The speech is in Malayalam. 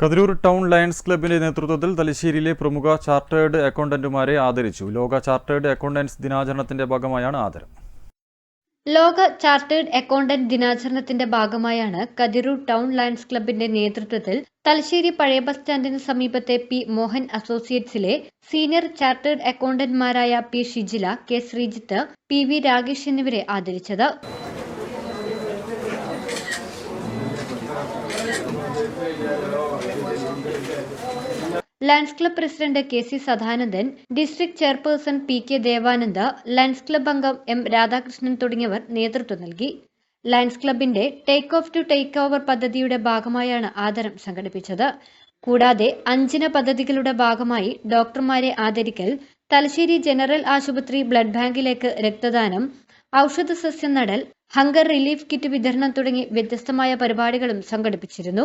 കതിരൂർ ടൗൺ ലയൺസ് ക്ലബിന്റെ നേതൃത്വത്തിൽ തലശ്ശേരിയിലെ പ്രമുഖ ചാർട്ടേഡ് അക്കൗണ്ടന്റുമാരെ ആദരിച്ചു. ലോക ചാർട്ടേഡ് അക്കൗണ്ടന്റ്സ് ദിനാചരണത്തിന്റെ ഭാഗമായാണ് ആദരം. ലോക ചാർട്ടേഡ് അക്കൗണ്ടന്റ് ദിനാചരണത്തിന്റെ ഭാഗമായാണ് കതിരൂർ ടൗൺ ലയൺസ് ക്ലബിന്റെ നേതൃത്വത്തിൽ തലശ്ശേരി പഴയ ബസ് സ്റ്റാൻഡിന് സമീപത്തെ പി മോഹൻ അസോസിയേറ്റ്സിലെ senior chartered അക്കൗണ്ടന്റ്മാരായ P Shijila K Sreejith P V Rakesh എന്നിവരെ ആദരിച്ചത്. Lions club president K C Sadanandan district chairperson P K Devananda lions club അംഗം എം രാധാകൃഷ്ണൻ തുടങ്ങിയവർ നേതൃത്വം നൽകി. ലയൺസ് ക്ലബിന്റെ take off to take over പദ്ധതിയുടെ ഭാഗമായാണ് ആദരം സംഘടിപ്പിച്ചത്. കൂടാതെ അഞ്ചിന പദ്ധതികളുടെ ഭാഗമായി ഡോക്ടർമാരെ ആദരിക്കൽ തലശ്ശേരി ജനറൽ ആശുപത്രി ബ്ലഡ് ബാങ്കിലേക്ക് രക്തദാനം ഔഷധ സസ്യം നടൽ ഹങ്കർ റിലീഫ് കിറ്റ് വിതരണം തുടങ്ങി വ്യത്യസ്തമായ പരിപാടികളും സംഘടിപ്പിച്ചിരുന്നു.